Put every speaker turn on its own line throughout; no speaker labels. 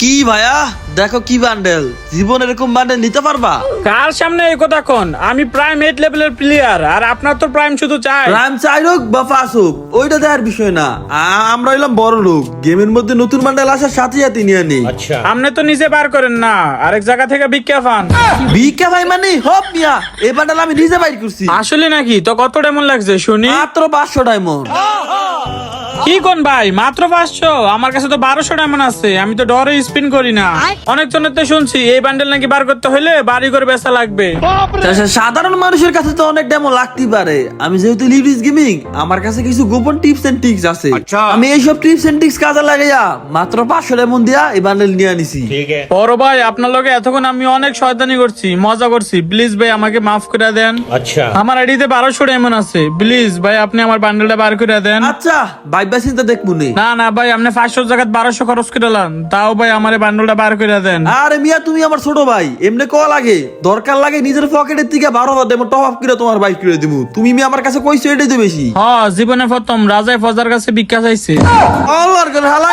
কি ভাইয়া? দেখো কি বান্ডেল জীবন এরকম বান্ডেল নিতে পারবা?
কার সামনে এই কথা কোন? আমি প্রাইম এইট লেভেলের প্লেয়ার আর আপনার তো প্রাইম শুধু চাই।
রাম চাই হোক বা ফাঁস হোক ওইটা দেখার বিষয় না। আ- আমরা হইলাম বড় লোক। গেমের মধ্যে নতুন বান্ডেল আসার সাথে সাথে নিয়ে নি
আপনি তো নিজে বার করেন না। আরেক জায়গা থেকে ভিক্ষা পান।
ভিক্ষা ভাই মানে? হপ মিয়া এই বান্ডেল আমি নিজে বাইর করছি।
আসলে নাকি? তো কত কেমন লাগছে? শুনি।
মাত্র পাঁচশো ডায়মন্ড
কি কোন ভাই? মাত্র পাঁচশো? আমার কাছে তো বারোশো ডায়মন্ড আছে। আমি তো ডরে স্পিন করি না। অনেক জনের তো শুনছি এই বান্ডেল নাকি বার করতে হলে বাড়ি করে বেসা লাগবে।
সাধারণ মানুষের কাছে তো অনেক ডেমো লাগতে পারে। আমি যেহেতু লিভিস গেমিং আমার কাছে কিছু গোপন টিপস এন্ড টিক্স আছে। আচ্ছা। আমি এইসব টিপস এন্ড টিক্স কাজে লাগাইয়া মাত্র পাঁচশো ডায়মন্ড দিয়া এই বান্ডেল নিয়ে আনিছি।
বড় ভাই আপনার লগে এতক্ষণ আমি অনেক শয়তানি করছি মজা করছি। প্লিজ ভাই আমাকে মাফ করে দেন।
আচ্ছা।
আমার আইডিতে বারোশো ডায়মন্ড আছে। প্লিজ ভাই আপনি আমার বান্ডেলটা বার করে দেন।
আচ্ছা ভাই বাইবা চিন্তা দেখব না।
না ভাই আপনি পাঁচশো জায়গায় বারোশো খরচ করে দেন তাও ভাই আমার বান্ডলটা বার করে দেন।
আরে মিয়া তুমি আমার ছোট ভাই। এমনি ক লাগে দরকার লাগে নিজের পকেটের থেকে বারো হাজার দেবো টপ আপ করে তোমার বাইক করে দিব তুমি মি আমার কাছে কইছো এটাই তো বেশি।
হ জীবনে প্রথম রাজাই ফজার কাছে ভিক্ষা চাইছে।
আল্লাহর করে হালাই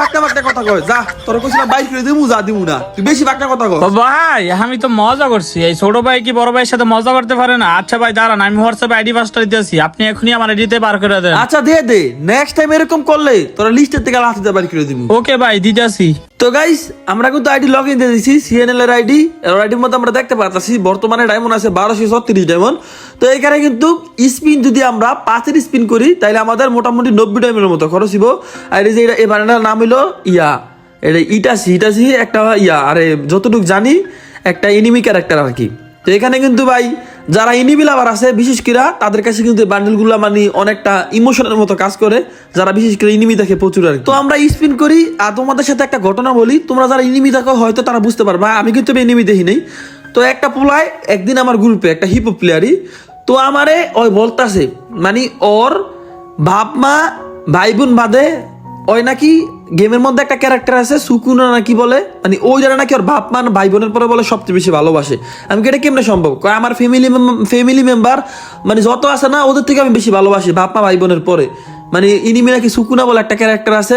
কথা কয়। যা তোর কইছিলাম বাইক করে দিমু যা দিমু না। তুই বেশি ফাঁকটা কথা কয়
ভাই আমি তো মজা করছি। এই ছোট ভাই কি বড় ভাইয়ের সাথে মজা করতে পারে না? আচ্ছা ভাই দাঁড়ান আমি হোয়াটসঅ্যাপে আইডি পাসটা দিতেছি। আপনি এখনই আমার আইডিতে বার করে দেন।
আচ্ছা দে দে। নেক্সট টাইম এরকম করলে তোরা লিস্টের থেকে দিতে বার করে দিমু।
ওকে ভাই দিতেছি।
তো গাইস আমরা কিন্তু আইডি লগ ইন দিয়ে দিছি সিএনএল এর আইডি এর আইডির মধ্যে আমরা দেখতে পাচ্ছি বর্তমানে ডায়মন্ড আছে বারোশো ছত্রিশ ডায়মন্ড তো এখানে কিন্তু স্পিন যদি আমরা পাঁচের স্পিন করি তাহলে আমাদের মোটামুটি নব্বই ডায়মন্ডের মতো খরচ হইব। আর এই যে এই বানানোর নাম হলো ইয়া। এটা ইটাসি ইটাসি একটা ইয়া। আরে, যতটুকু জানি, একটা এনিমি ক্যারেক্টার আর কি। তো এখানে কিন্তু ভাই যারা এনিমি লাভার আছে, বিশেষ করে তাদের কাছে কিন্তু বান্ডেলগুলো মানে অনেকটা ইমোশনের মতো কাজ করে, যারা বিশেষ করে ইনিমি দেখে প্রচুর আর। তো আমরা স্পিন করি, আর তোমাদের সাথে একটা ঘটনা বলি, তোমরা যারা ইনিমি দেখো, হয়তো তারা বুঝতে পারবা আমি কিন্তু এনিমি দেখি নাই তো একটা পোলায়, একদিন আমার গ্রুপে একটা হিপ প্লেয়ারই তো আমারে ওই বলতাছে মানে ওর বাপ মা ভাই বোন বাদে ওই নাকি গেমের মধ্যে একটা ক্যারেক্টার আছে, সুকুনা নাকি বলে মানে ওই যারা নাকি ওর বাপ মান ভাই বোনের পরে বলে সবচেয়ে বেশি ভালোবাসে। আমি এটা কেমনে সম্ভব? আমার ফ্যামিলি ফ্যামিলি মেম্বার মানে যত আছে না, ওদের থেকে আমি বেশি ভালোবাসি বাপ মা ভাই বোনের পরে। মানে ইনিমি নাকি সুকুনা বলে একটা ক্যারেক্টার আছে,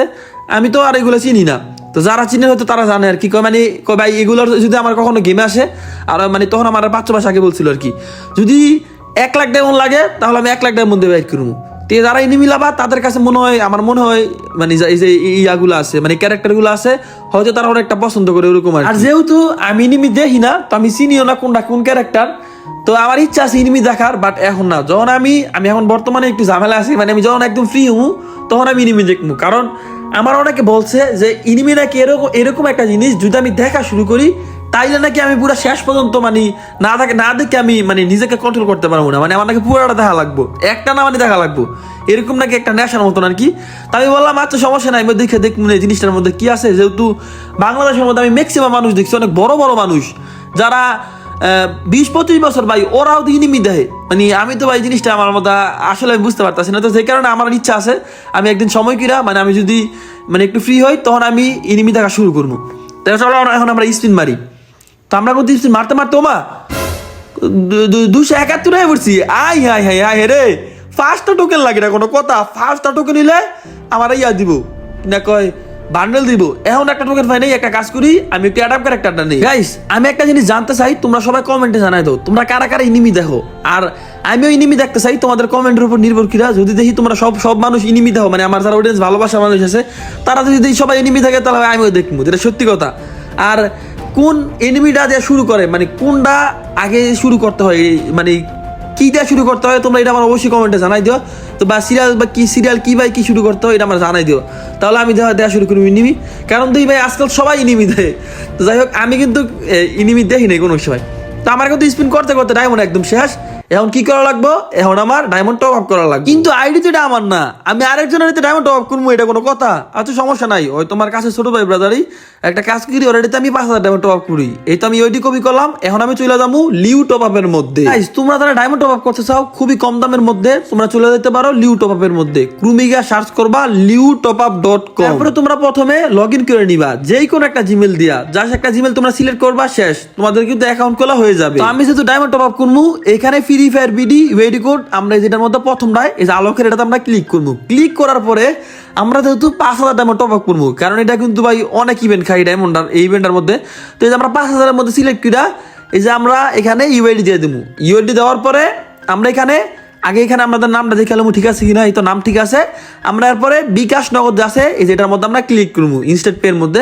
আমি তো আর এগুলো চিনি না। তো যারা চিনে হয়তো তারা জানে আর কি, কয় মানে কয়, ভাই, এগুলোর যদি আমার কখনো গেমে আসে, আর মানে তখন আমার পাঁচ মাস আগে বলছিল আর কি, যদি এক লাখ ডায়মন্ড লাগে, তাহলে আমি এক লাখ ডায়মন্ড দিয়ে বাইক করব। তো যারা ইনিমি লাভা তাদের কাছে মনে হয় আমার মনে হয় মানে এই যে ইয়াগুলো আছে মানে ক্যারেক্টারগুলো আছে হয়তো তারা অনেকটা পছন্দ করে ওরকম আর যেহেতু আমি ইনিমি দেখি না তো আমি চিনিও না কোনটা কোন ক্যারেক্টার তো আমার ইচ্ছা আছে ইনিমি দেখার বাট এখন না। যখন আমি আমি এখন বর্তমানে একটু ঝামেলা আছি মানে আমি যখন একদম ফ্রি হব তখন আমি ইনিমি দেখব কারণ আমার অনেকে বলছে যে ইনিমি নাকি এরকম এরকম একটা জিনিস যদি আমি দেখা শুরু করি তাইলে নাকি আমি পুরো শেষ পর্যন্ত মানে না থাকে না দেখে আমি মানে নিজেকে কন্ট্রোল করতে পারব না। মানে আমার নাকি পুরোটা দেখা লাগবো। একটা না মানে দেখা লাগবো। এরকম নাকি একটা নেশার মতন আর কি। তা আমি বললাম আচ্ছা সমস্যা নাই আমি দেখে দেখব এই জিনিসটার মধ্যে কি আছে। যেহেতু বাংলাদেশের মধ্যে আমি ম্যাক্সিমাম মানুষ দেখছি, অনেক বড় বড় মানুষ। যারা বিশ, পঁচিশ বছর ভাই, ওরাও তো ইনিমি মানে আমি তো ভাই জিনিসটা আমার মধ্যে আসলে আমি বুঝতে পারতাছি না। তো সেই কারণে আমার ইচ্ছা আছে, আমি একদিন সময় কিরা মানে আমি যদি মানে একটু ফ্রি হই, তখন আমি ইনিমি দেখা শুরু করব। তাহলে চলো এখন আমরা স্পিন মারি। তো আমরা স্পিন মারতে মারতে ওমা। দুশো একাত্তর হয়ে পড়ছি। আই, হাই হাই হাই রে ফার্স্টটা টোকেন লাগে না, কোনো কথা। ফার্স্টটা টোকেন নিলে আমার ইয়া দিব। না কয় বান্ডেল দিব। এখন একটা টোকেন পাই নাই, একটা কাজ করি, আমি একটু অ্যাডাপ ক্যারেক্টারটা নেই। গাইস আমি একটা জিনিস জানতে চাই, তোমরা সবাই কমেন্টে জানাই দাও। তোমরা কারা কারা ইনিমি দেখো? আর আমিও ইনিমি দেখতে চাই, তোমাদের কমেন্টের উপর নির্ভর কিরা। যদি দেখি তোমরা সব সব মানুষ ইনিমি দেখো মানে আমার যারা অডিয়েন্স ভালোবাসা মানুষ আছে, তারা যদি সবাই ইনিমি থাকে, তাহলে আমিও দেখব এটা সত্যি কথা। আর কোন এনিমিটা দিয়ে শুরু করে? মানে কোনটা আগে শুরু করতে হয়? মানে কি দিয়ে শুরু করতে হয়? তোমরা এটা আমার অবশ্যই কমেন্টে জানাই দিও। তো বা সিরিয়াল বা কি সিরিয়াল কী ভাই কী শুরু করতে হয়, এটা আমার জানাই দিও। তাহলে আমি দেওয়া দেওয়া শুরু করি ইনিমি কারণ তুই ভাই আজকাল সবাই ইনিমি দেয়। তো যাই হোক, আমি কিন্তু ইনিমি দেখি নাই কোনো সময়। তো আমার কিন্তু স্পিন করতে করতে ডায়মন্ড একদম শেষ। এখন কি করা লাগবো? এখন আমার ডায়মন্ড টপ আপ করা লাগবে। কিন্তু আইডি তো এটা আমার না। আমি আরেকজনের ডায়মন্ড টপ আপ করব এটা কোনো কথা। আচ্ছা সমস্যা নাই। ওই তোমার কাছে ছোট ভাই ব্রাদারই একটা কাজ করি অলরেডি আমি পাঁচ হাজার ডায়মন্ড টপ আপ করি। এই তো আমি ওইটি কপি করলাম এখন আমি চলে যাব লিউ টপ আপের মধ্যে। তোমরা যারা ডায়মন্ড টপ আপ করতে চাও খুবই কম দামের মধ্যে তোমরা চলে যেতে পারো লিউ টপ আপের মধ্যে। ক্রুমিগা সার্চ করবা Liu top up dot com তারপরে তোমরা প্রথমে লগ ইন করে নিবা। যেই কোনো একটা জিমেল দিয়া। জাস্ট একটা জিমেল তোমরা সিলেক্ট করবা শেষ। তোমাদের কিন্তু অ্যাকাউন্ট খোলা হয়ে যাবে। আমি যেহেতু ডায়মন্ড টপ আপ করব এখানে ফ্রি ফ্রি ফায়ার বিডি ওয়েডি কোড আমরা যেটার মধ্যে প্রথমটায় এই যে আলোকের এটাতে আমরা ক্লিক করব। ক্লিক করার পরে আমরা যেহেতু পাঁচ হাজার ডায়মন্ড টপ আপ করব, কারণ এটা কিন্তু ভাই অনেক ইভেন্ট খাই ডায়মন্ডার এই ইভেন্টের মধ্যে। তো এই যে আমরা পাঁচ হাজারের মধ্যে সিলেক্ট করা এই যে আমরা এখানে ইউআইডি দিয়ে দেবো ইউআইডি দেওয়ার পরে আমরা এখানে, আগে এখানে আমাদের নামটা দেখে ঠিক আছে কিনা এই তো নাম ঠিক আছে। আমরা এরপরে বিকাশ নগদ আছে, এই যেটার মধ্যে আমরা ক্লিক করব ইনস্টেট পের মধ্যে।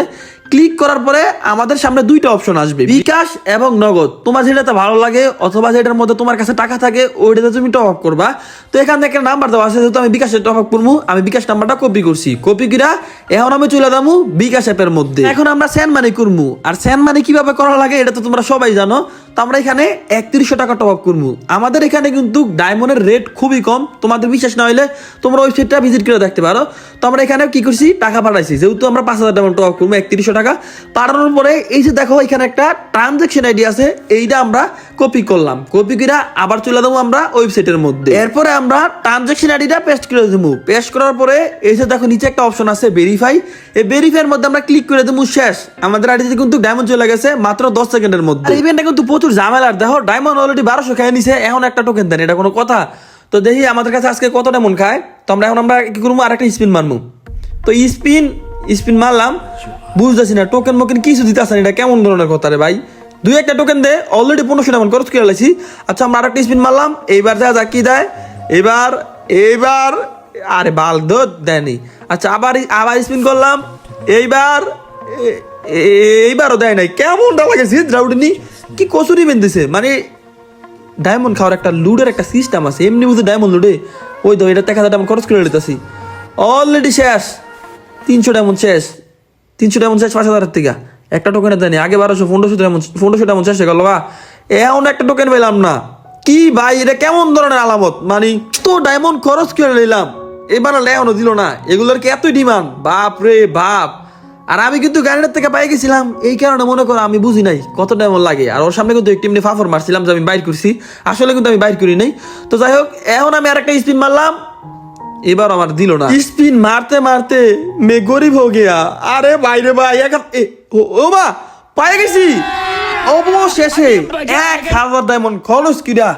ক্লিক করার পরে আমাদের সামনে দুইটা অপশন আসবে। বিকাশ এবং নগদ। তোমার যেটাতে ভালো লাগে অথবা যেটার মধ্যে তোমার কাছে টাকা থাকে, ওইটাতে তুমি টপ আপ করবা। তো এখান থেকে নাম্বার দেওয়া আছে, যেহেতু আমি বিকাশে টপ আপ করব, আমি বিকাশ নাম্বারটা কপি করছি। কপি কিরা এখন আমি চলে যাব বিকাশ অ্যাপের মধ্যে। এখন আমরা স্যান মানি করব। আর স্যান মানি কীভাবে করা লাগে, এটা তো তোমরা সবাই জানো। তো আমরা এখানে একত্রিশশো টাকা টপ আপ করব। আমাদের এখানে কিন্তু ডায়মন্ডের রেট খুবই কম। তোমাদের বিশ্বাস না হলে তোমরা ওয়েবসাইটটা ভিজিট করে দেখতে পারো। তো আমরা এখানে কি করছি? টাকা পাঠাইছি। যেহেতু আমরা পাঁচ হাজার ডায়মন্ড টপ আপ করব, একত্রিশশো টাকা। পাঠানোর পরে এই যে দেখো এখানে একটা ট্রানজেকশন আইডি আছে, এইটা আমরা কপি করলাম। কপি করে আবার চলে দেবো আমরা ওয়েবসাইটের মধ্যে। এরপরে আমরা ট্রানজেকশন আইডিটা পেস্ট করে দেবো। পেস্ট করার পরে এই যে দেখো নিচে একটা অপশন আছে ভেরিফাই এই ভেরিফাইয়ের মধ্যে আমরা ক্লিক করে দেবো শেষ। আমাদের আইডিতে কিন্তু ডায়মন্ড চলে গেছে মাত্র দশ সেকেন্ডের মধ্যে। ইভেন্টটা কিন্তু প্রচুর ঝামেলার। দেখো ডায়মন্ড অলরেডি বারোশো খেয়ে নিছে, এখন একটা টোকেন দেন, এটা কোনো কথা। তো দেখি আমাদের কাছে আজকে কত ডায়মন্ড খায়। তো আমরা এখন আমরা কি করব? আর একটা স্পিন মারবো। তো স্পিন স্পিন মারলাম। বুঝতেছি না টোকেন মোকেন কিছু দিতে আসেন এটা কেমন ধরনের কথা রে ভাই? দুই একটা টোকেন দে অলরেডি পনেরোশো টাকা খরচ করে লাইছি আচ্ছা আমরা আরেকটা স্পিন মারলাম, এইবার যা যা কি দেয়। এবার এইবার, আরে বাল দো, দেয়নি। আচ্ছা আবার আবার স্পিন করলাম, এইবার এইবারও দেয় নাই। কেমনটা লাগে জিত রাউডিনি কি কচুরি বেঁধেছে? মানে ডায়মন্ড খাওয়ার একটা লুডের একটা সিস্টেম আছে। এমনি বুঝে ডায়মন্ড লুডে ওই তো, এটা দেখা যায় ডায়মন্ড খরচ করে নিতেছি। অলরেডি শেষ। তিনশো ডায়মন্ড শেষ। তিনশো ডায়মন্ড শেষ পাঁচ হাজারের থেকে একটা টোকেনের দেয়নি আগে বারোশো, পনেরোশো ডায়মন্ড, পনেরোশো শেষ হয়ে গেল বা এখন একটা টোকেন পেলাম না। কি ভাই, এটা কেমন ধরনের আলামত? মানে তো ডায়মন্ড খরচ করে নিলাম। এবার লেওয়ানো দিল না। এগুলোর কি এতই ডিমান্ড বাপ রে বাপ। আর আমি কিন্তু গাড়িটার থেকে পাই গেছিলাম। এই কারণে মনে করো আমি বুঝি নাই কত ডায়মন্ড লাগে। আর ওর সামনে কিন্তু একটি এমনি ফাফর মারছিলাম যে আমি বাইর করছি। আসলে কিন্তু আমি বাইর করি নাই। তো যাই হোক, এখন আমি আরেকটা স্পিন মারলাম। এবার আমার দিল না। স্পিন মারতে মারতে মে গরিব হো গিয়া। আরে বাইরে ভাই, এক ও মা পাই গেছি। অবশেষে এক হাজার ডায়মন্ড খরচ কিরা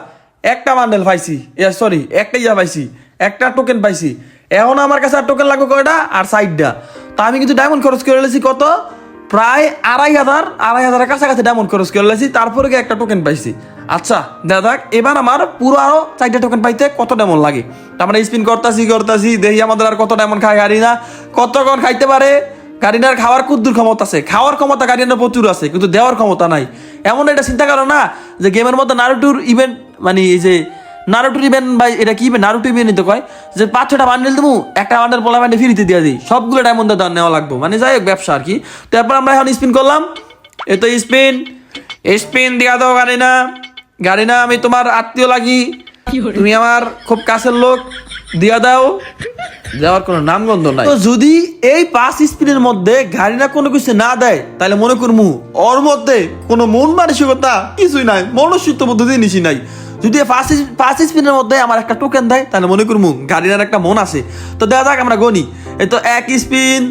একটা বান্ডেল পাইছি। সরি একটা ইয়া পাইছি, একটা টোকেন পাইছি। এখন আমার কাছে আর টোকেন লাগবে কয়টা? আর সাইডটা তা আমি কিন্তু ডায়মন্ড খরচ করে লেছি কত? প্রায় আড়াই হাজার, আড়াই হাজারের কাছাকাছি ডায়মন্ড খরচ করে লেছি, তারপরে একটা টোকেন পাইছি। আচ্ছা দাদা এবার আমার পুরো আরও চারটা টোকেন পাইতে কত ডায়মন্ড লাগে? তার মানে স্পিন করতাছি করতাছি দেখি আমাদের আর কত ডায়মন্ড খায় গাড়ি না কতক্ষণ খাইতে পারে? গাড়িনার খাওয়ার কুদ্দুর ক্ষমতা আছে। খাওয়ার ক্ষমতা গাড়িনার প্রচুর আছে, কিন্তু দেওয়ার ক্ষমতা নাই। এমন এটা চিন্তা করো না যে গেমের মধ্যে নারুটুর ইভেন্ট মানে এই যে নারুটুর ইভেন্ট বা এটা কি নারুটু ইভেন্ট তো কয় যে পাঁচ ছটা বান্ডেল দেবো একটা বান্ডেল পোলা বান্ডেল ফ্রিতে দিয়ে দিই। সবগুলো ডায়মন্ডের দাম নেওয়া লাগবে। মানে যাই হোক, ব্যবসা আর কি। তারপর আমরা এখন স্পিন করলাম। এ তো স্পিন স্পিন দিয়া দাও গাড়ি না গাড়ি না আমি তোমার আত্মীয় লাগি। তুমি আমার খুব কাছের লোক দিয়া দাও। যাওয়ার কোনো নামগন্ধ নাই। তো যদি এই পাঁচ স্পিনের মধ্যে গাড়ি না কোনো কিছু না দেয় তাহলে মনে করমু ওর মধ্যে কোনো মন মানসিকতা কিছুই নাই মনুষ্যত্ব মধ্যে জিনিসই নাই। যদি পাঁচ পাঁচ স্পিনের মধ্যে আমার একটা টোকেন দেয় তাহলে মনে করমু গাড়ির একটা মন আছে। তো দেখা যাক আমরা গনি এই তো এক স্পিন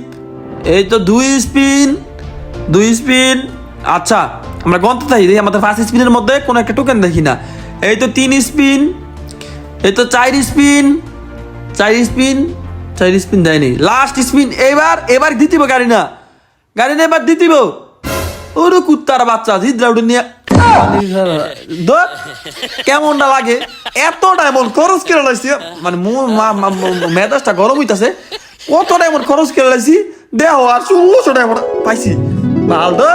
এই তো দুই স্পিন দুই স্পিন আচ্ছা। আমরা গন্ত থাকি আমাদের ফার্স্ট স্পিনের মধ্যে কোনো একটা টোকেন দেখি না। এই তো তিন স্পিন এই তো চার স্পিন চার স্পিন চার স্পিন দেয়নি। লাস্ট স্পিন এবার এবার দিতিব গাড়ি না। গাড়ি না এবার দিতিব। ওরে কুত্তার বাচ্চা জিদ্রাউডে নিয়ে ধর, কেমনটা লাগে? এত ডায়মন্ড খরচ করে লাইছি মানে মেজাজটা গরম হইতাছে। কত ডায়মন্ড খরচ করে লাইছি দেহ আর ষোলোশো ডায়মন্ড পাইছি। ভালো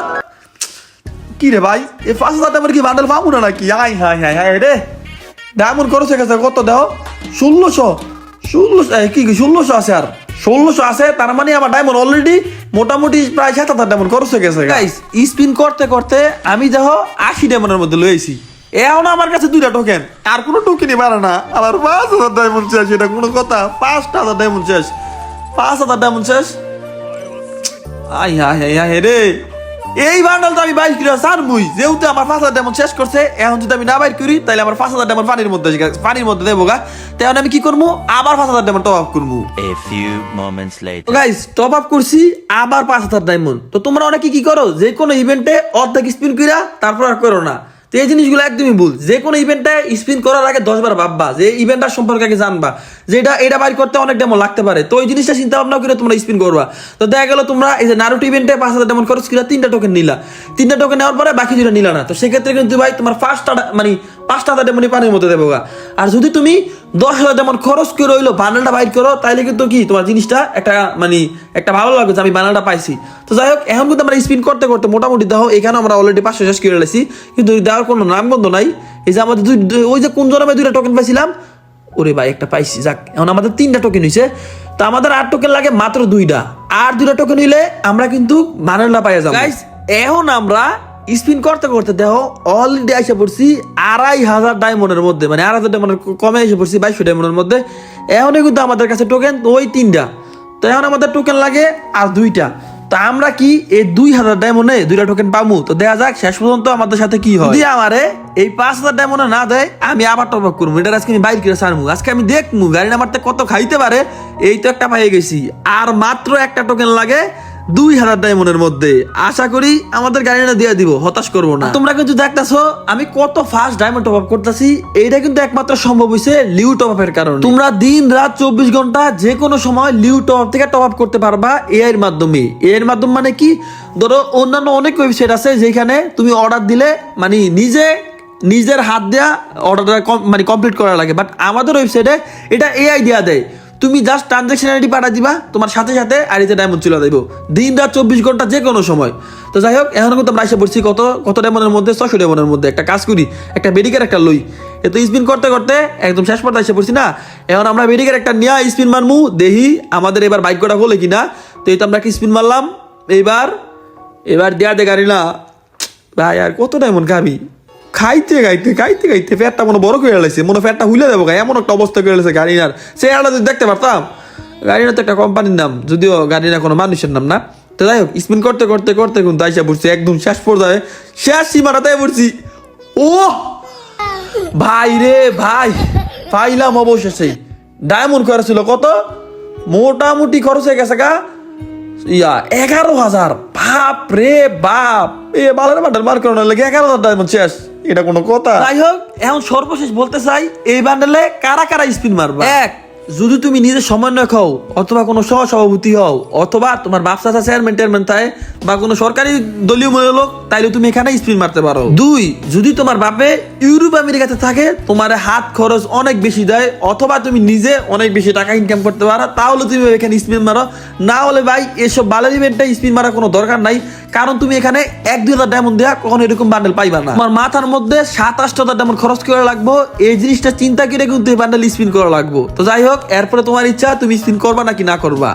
কি রে ভাই? এ পাঁচ হাজার টাকার কি বান্ডেল পাবো না নাকি হাই হাই হাই হাই রে। ডায়মন্ড খরচ হয়ে গেছে, কত দেহ? ষোলোশো। ষোলোশো কি ষোলোশো আছে আর। ষোলোশো আছে, তার মানে আমার ডায়মন্ড অলরেডি মোটামুটি প্রায় সাত হাজার ডায়মন্ড খরচ হয়ে গেছে গাইস স্পিন করতে করতে আমি দেখো আশি ডায়মন্ডের মধ্যে লয়েছি এখন আমার কাছে দুইটা টোকেন আর কোনো টোকেনই পারে না। আমার পাঁচ হাজার ডায়মন্ড শেষ, এটা কোনো কথা। পাঁচটা হাজার ডায়মন্ড শেষ। পাঁচ হাজার ডায়মন্ড শেষ। আই হাই হাই হাই রে। এই বান্ডাল তো আমি বাইর কিলো সার মুই যেহেতু আমার পাঁচ হাজার ডেমন শেষ করছে এখন যদি আমি না বাইর করি তাহলে আমার পাঁচ হাজার ডেমন পানির মধ্যে পানির মধ্যে দেবো গা। তাহলে আমি কি করব আবার পাঁচ হাজার ডেমন টপ আপ করব. গাইস টপ আপ করছি আবার পাঁচ হাজার ডায়মন্ড তো তোমরা অনেকে কি করো? যে কোনো ইভেন্টে অর্ধেক স্পিন কইরা তারপর আর করো না। তো এই জিনিসগুলো একদমই ভুল। যে কোনো ইভেন্টে স্পিন করার আগে দশবার ভাববা যে ইভেন্টটার সম্পর্কে আগে জানবা। যে এটা এটা বাইর করতে অনেক ডেমন লাগতে পারে। তো ওই জিনিসটা চিন্তা ভাবনা করে তোমরা স্পিন করবা। তো দেখা গেলো তোমরা এই যে নারুটি ইভেন্টে পাঁচ হাজার ডেমন খরচ কিনা তিনটা টোকেন নিলা। তিনটা টোকেন নেওয়ার পরে বাকি দুটো নিলা না। তো সেক্ষেত্রে কিন্তু ভাই তোমার ফার্স্ট মানে পাঁচটা হাজার ডেমনই পানির মধ্যে দেবো আর যদি তুমি দশ হাজার ডেমন খরচ করে রইল বানালটা বাইর করো, তাইলে কিন্তু কি তোমার জিনিসটা একটা মানে একটা ভালো লাগবে যে আমি বানালটা পাইছি। তো যাই হোক, এখন কিন্তু আমরা স্পিন করতে করতে মোটামুটি দেখো এখানে আমরা অলরেডি পাঁচশো শেষ করে লেছি কিন্তু দেওয়ার কোনো নামগন্ধ নাই। এই যে আমাদের দুই ওই যে কোন জনমে দুইটা টোকেন পাইছিলাম, ওরে ভাই, একটা পাইছি। যাক, এখন আমাদের তিনটা টোকেন হয়েছে তো আমাদের আট টোকেন লাগে মাত্র দুইটা। আর দুইটা টোকেন হইলে আমরা কিন্তু বানালটা পাইয়া যাব। এখন আমরা স্পিন করতে করতে দেখো অলরেডি এসে পড়ছি আড়াই হাজার ডায়মন্ডের মধ্যে মানে আড়াই হাজার ডায়মন্ডের কমে এসে পড়ছি, বাইশশো ডায়মন্ডের মধ্যে। এখনই কিন্তু আমাদের কাছে টোকেন ওই তিনটা। তো এখন আমাদের টোকেন লাগে আর দুইটা। তো আমরা কি এই দুই হাজার ডায়মন্ডে দুইটা টোকেন পাবো? তো দেখা যাক, শেষ পর্যন্ত আমাদের সাথে কি হয়। যদি আমারে এই পাঁচ হাজার ডায়মন্ডে না দেয়, আমি আবার টপ আপ করব। এটা আজকে আমি বাইর করে সারমু আজকে আমি দেখমু গাড়ি নামারতে কত খাইতে পারে, এই তো একটা পাইয়ে গেছি। আর মাত্র একটা টোকেন লাগে দুই হাজার ডায়মন্ডের মধ্যে। আশা করি আমাদের গাড়িটা দিয়ে দিব হতাশ করব না। তোমরা কিন্তু দেখতেছো আমি কত ফাস্ট ডায়মন্ড টপ আপ করতেছি এইটা কিন্তু একমাত্র সম্ভব হয়েছে লিউ টপ আপের কারণে। তোমরা দিন রাত চব্বিশ ঘণ্টা যে কোনো সময় লিউ টপ আপ থেকে টপ আপ করতে পারবা এআই এর মাধ্যমে। এআই এর মাধ্যমে মানে কি? ধরো অন্যান্য অনেক ওয়েবসাইট আছে যেখানে তুমি অর্ডার দিলে মানে নিজে নিজের হাত দেয়া অর্ডারটা মানে কমপ্লিট করা লাগে। বাট আমাদের ওয়েবসাইটে এটা এআই দেয়া দেয়। তুমি জাস্ট ট্রানজাকশন আইডি পাঠা দিবা, তোমার সাথে সাথে আইডিতে ডায়মন্ড চলে দেবো দিন রাত চব্বিশ ঘণ্টা যে কোনো সময়। তো যাই হোক, এখন কিন্তু আমরা এসে পড়ছি কত কত ডায়মন্ডের মধ্যে? ছশো ডায়মন্ডের মধ্যে। একটা কাজ করি, একটা বেডিকের একটা লই। এ তো স্পিন করতে করতে একদম শেষ পর্যায়ে এসে পড়ছি না? এখন আমরা বেডিকের একটা নিয়ে স্পিন মারমু, দেহি আমাদের এবার করা হলে কিনা? তো এই তো আমরা কি স্পিন মারলাম। এইবার এবার দেয়া দে গাড়ি না। ভাই, আর কত ডায়মন্ড খাবি? খাইতে খাইতে খাইতে খাইতে ফ্যাটটা মনে বড় করে লাগছে মনে ফ্যাটটা হুলে দেবো এমন একটা অবস্থা করে লাগছে গাড়িনার। সে আলাদা যদি দেখতে পারতাম গাড়িনা তো একটা কোম্পানির নাম, যদিও গাড়িনা কোনো মানুষের নাম না। তো যাই হোক স্পিন করতে করতে করতে কিন্তু আইসা পড়ছি, একদম শেষ পর্যায়ে, শেষ সীমানাতে পড়ছি। ও! ভাই রে ভাই, পাইলাম অবশেষে। ডায়মন্ড খরচ ছিল কত? মোটামুটি খরচ হয়ে গেছে গা, ইয়া, এগারো হাজার। বাপ রে বাপ! এ বালের বান্ডেল মার করানোর লাগে এগারো হাজার ডায়মন্ড শেষ। এটা কোনো কথা। যাই হোক এখন সর্বশেষ বলতে চাই এই বান্ডেলে কারা কারা স্পিন মারবা? এক। যদি তুমি নিজে সমন্বয় খাও অথবা কোনো সহ সভাপতি হও, অথবা তোমার ব্যবসা চেয়ারম্যান টেয়ারম্যান থাকে বা কোনো সরকারি দলীয় লোক, তাইলে তুমি এখানে স্পিন মারতে পারো। দুই, যদি তোমার বাপে ইউরোপ আমেরিকাতে থাকে, তোমার হাত খরচ অনেক বেশি দেয়, অথবা তুমি নিজে অনেক বেশি টাকা ইনকাম করতে পারো, তাহলে তুমি এখানে স্পিন মারো। না হলে ভাই, এসব বালের ইভেন্টে স্পিন মারার কোনো দরকার নাই, কারণ তুমি এখানে এক, দুই হাজার ডায়মন্ড দেওয়া কখনো এরকম বান্ডেল পাইবা না। তোমার মাথার মধ্যে সাত, আটটা হাজার ডায়মন্ড খরচ করে লাগবো এই জিনিসটা চিন্তা করে কিন্তু এই বান্ডেল স্পিন করা লাগবো। তো যাই হোক এরপরে তোমার ইচ্ছা তুমি স্পিন করবা নাকি না করবা?